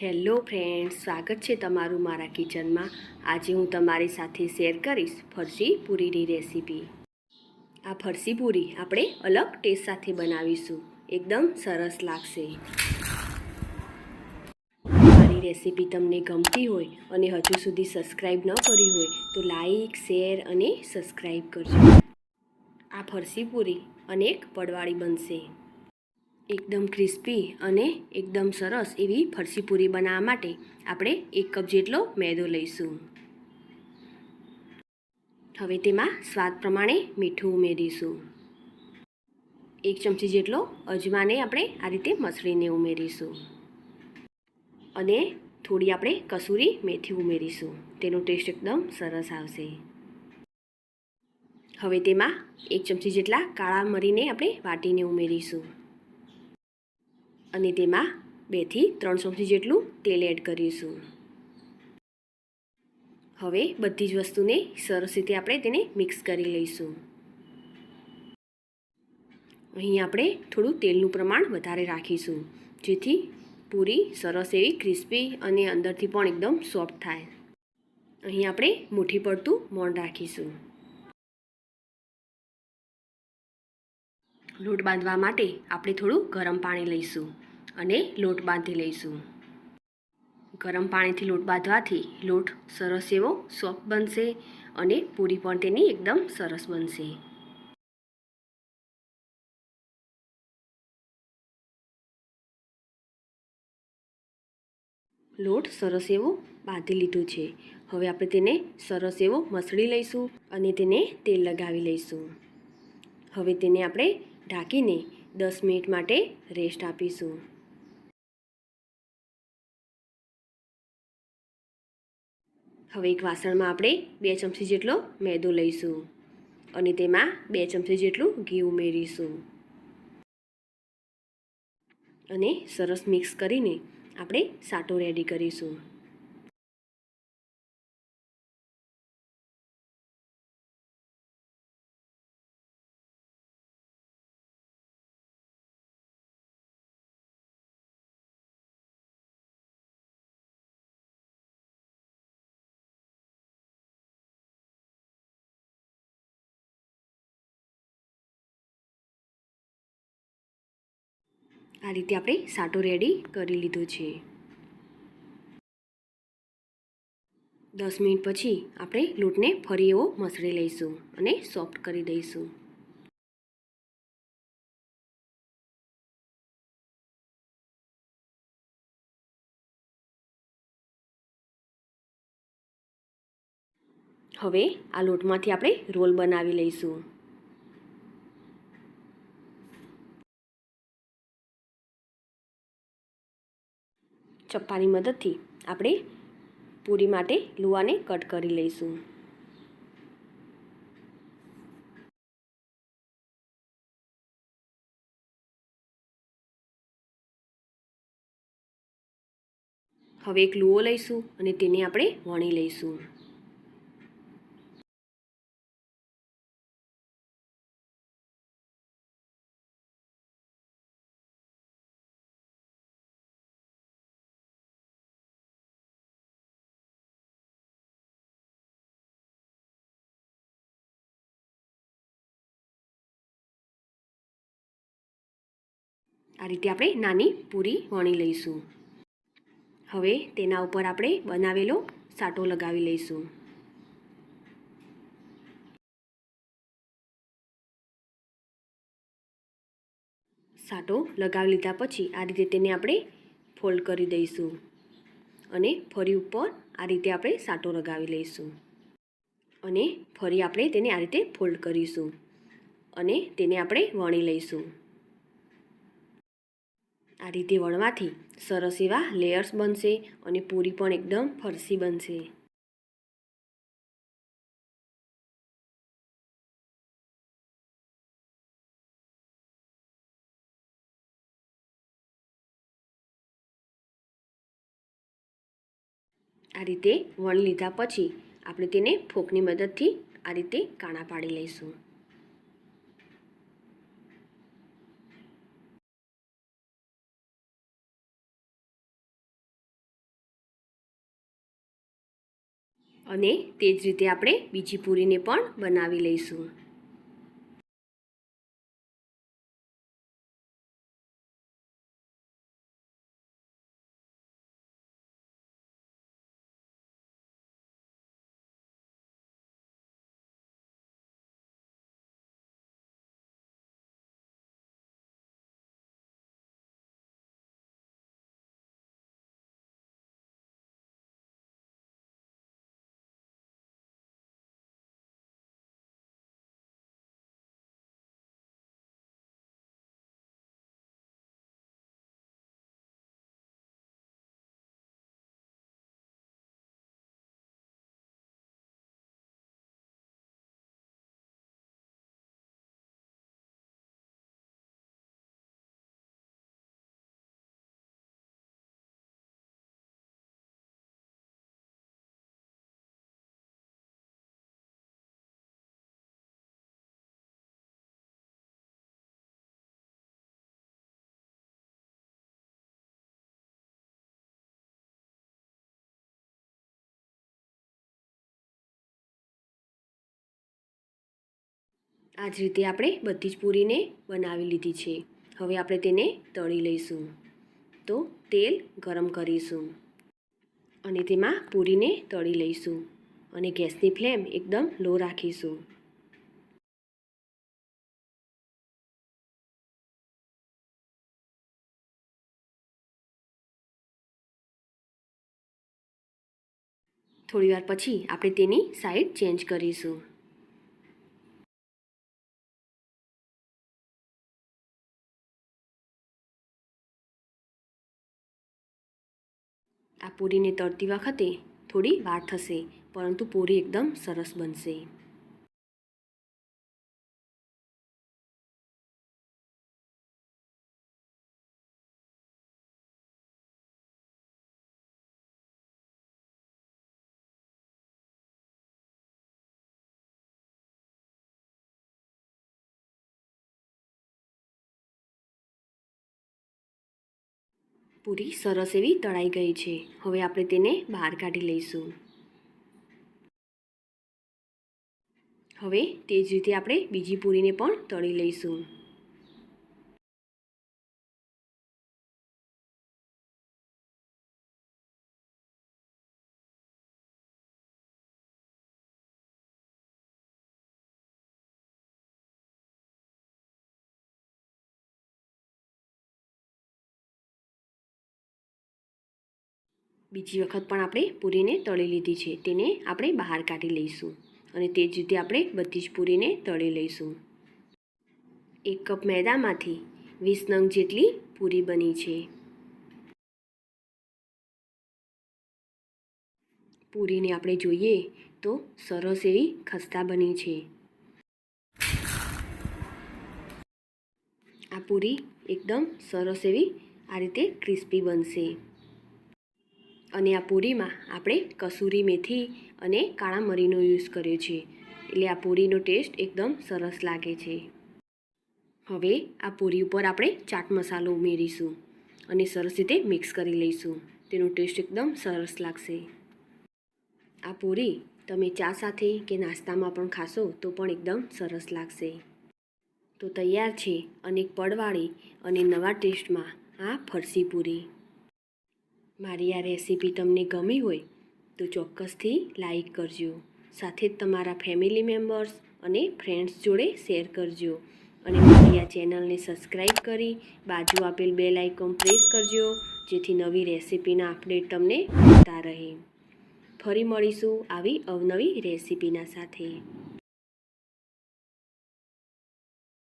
Hello friends, સ્વાગત છે તમારું મારા કિચનમાં. આજે હું તમારી સાથે શેર કરીશ ફરસી પૂરીની રેસીપી. આ ફરસી પૂરી આપણે અલગ ટેસ્ટ સાથે બનાવીશું. એકદમ સરસ લાગશે. મારી રેસીપી તમને ગમતી હોય અને હજુ સુધી સબસ્ક્રાઈબ ન કરી હોય તો લાઈક, શેર અને સબસ્ક્રાઈબ કરજો. આ ફરસી પૂરી અનેક પડવાળી બનશે. એકદમ ક્રિસ્પી અને એકદમ સરસ એવી ફરસી પૂરી બનાવવા માટે આપણે એક કપ જેટલો મેદો લઈશું. હવે તેમાં સ્વાદ પ્રમાણે મીઠું ઉમેરીશું. એક ચમચી જેટલો અજમાને આપણે આ રીતે મસળીને ઉમેરીશું. અને થોડી આપણે કસૂરી મેથી ઉમેરીશું. તેનો ટેસ્ટ એકદમ સરસ આવશે. હવે તેમાં એક ચમચી જેટલા કાળા મરીને આપણે વાટીને ઉમેરીશું. અને તેમાં બેથી ત્રણ ચમચી જેટલું તેલ એડ કરીશું. હવે બધી જ વસ્તુને સરસ રીતે આપણે તેને મિક્સ કરી લઈશું. અહીં આપણે થોડું તેલનું પ્રમાણ વધારે રાખીશું, જેથી પૂરી સરસ એવી ક્રિસ્પી અને અંદરથી પણ એકદમ સોફ્ટ થાય. અહીં આપણે મુઠ્ઠી પડતું મોણ રાખીશું. લોટ બાંધવા માટે આપણે થોડું ગરમ પાણી લઈશું. અને લોટ બાંધી લઈશું. ગરમ પાણીથી લોટ બાંધવાથી લોટ સરસ એવો સોફ્ટ બનશે અને પૂરી પણ તેની એકદમ સરસ બનશે. લોટ સરસ એવો બાંધી લીધું છે. હવે આપણે તેને સરસ એવો મસળી લઈશું અને તેને તેલ લગાવી લઈશું. હવે તેને આપણે ઢાંકીને દસ મિનિટ માટે રેસ્ટ આપીશું. હવે એક વાસણમાં આપણે બે ચમચી જેટલો મેદો લઈશું અને તેમાં બે ચમચી જેટલું ઘી ઉમેરીશું. અને સરસ મિક્સ કરીને આપણે સાટો રેડી કરીશું. આ રીતે આપણે સાટો રેડી કરી લીધો છે. દસ મિનિટ પછી આપણે લોટને ફરી એવો મસળી લઈશું અને સોફ્ટ કરી દઈશું. હવે આ લોટમાંથી આપણે રોલ બનાવી લઈશું. ચપ્પાની મદદથી આપણે પૂરી માટે લુવાને કટ કરી લઈશું. હવે એક લુઓ લઈશું અને તેને આપણે વણી લઈશું. આ રીતે આપણે નાની પૂરી વણી લઈશું. હવે તેના ઉપર આપણે બનાવેલો સાટો લગાવી લઈશું. સાટો લગાવી લીધા પછી આ રીતે તેને આપણે ફોલ્ડ કરી દઈશું અને ફરી ઉપર આ રીતે આપણે સાટો લગાવી લઈશું. અને ફરી આપણે તેને આ રીતે ફોલ્ડ કરીશું અને તેને આપણે વણી લઈશું. આ રીતે વણવાથી સરસ એવા લેયર્સ બનશે અને પૂરી પણ એકદમ ફરસી બનશે. આ રીતે વણ લીધા પછી આપણે તેને ફોકની મદદથી આ રીતે કાણા પાડી લઈશું. અને તે જ રીતે આપણે બીજી પૂરીને પણ બનાવી લઈશું. આ જ રીતે આપણે બધી જ પૂરીને બનાવી લીધી છે. હવે આપણે તેને તળી લઈશું. તો તેલ ગરમ કરીશું અને તેમાં પૂરીને તળી લઈશું અને ગેસની ફ્લેમ એકદમ લો રાખીશું. થોડીવાર પછી આપણે તેની સાઈડ ચેન્જ કરીશું. પૂરીને તળતી વખતે થોડી વાર થશે પરંતુ પૂરી એકદમ સરસ બનશે. પૂરી સરસ એવી તળાઈ ગઈ છે. હવે આપણે તેને બહાર કાઢી લઈશું. હવે તે જ રીતે આપણે બીજી પૂરીને પણ તળી લઈશું. બીજી વખત પણ આપણે પૂરીને તળી લીધી છે. તેને આપણે બહાર કાઢી લઈશું અને તે જ રીતે આપણે બધી જ પૂરીને તળી લઈશું. એક કપ મેદામાંથી વીસ નંગ જેટલી પૂરી બની છે. પૂરીને આપણે જોઈએ તો સરસ એવી ખસ્તા બની છે. આ પૂરી એકદમ સરસ એવી આ રીતે ક્રિસ્પી બનશે. અને આ પૂરીમાં આપણે કસૂરી મેથી અને કાળા મરીનો યુઝ કર્યો છે. એટલે આ પૂરીનો ટેસ્ટ એકદમ સરસ લાગે છે. હવે આ પૂરી ઉપર આપણે ચાટ મસાલો ઉમેરીશું અને સરસ રીતે મિક્સ કરી લઈશું. તેનો ટેસ્ટ એકદમ સરસ લાગશે. આ પૂરી તમે ચા સાથે કે નાસ્તામાં પણ ખાશો તો પણ એકદમ સરસ લાગશે. તો તૈયાર છે અનેક પડવાળી અને નવા ટેસ્ટમાં આ ફરસી પૂરી. મારી આ રેસીપી તમને ગમી હોય તો ચોક્કસથી લાઈક કરજો. સાથે જ તમારા ફેમિલી મેમ્બર્સ અને ફ્રેન્ડ્સ જોડે શેર કરજો. અને મારી આ ચેનલને સબસ્ક્રાઈબ કરી બાજુ આપેલ બેલ આઇકોન પ્રેસ કરજો, જેથી નવી રેસીપીના અપડેટ તમને મળતા રહે. ફરી મળીશું આવી અવનવી રેસીપીના સાથે.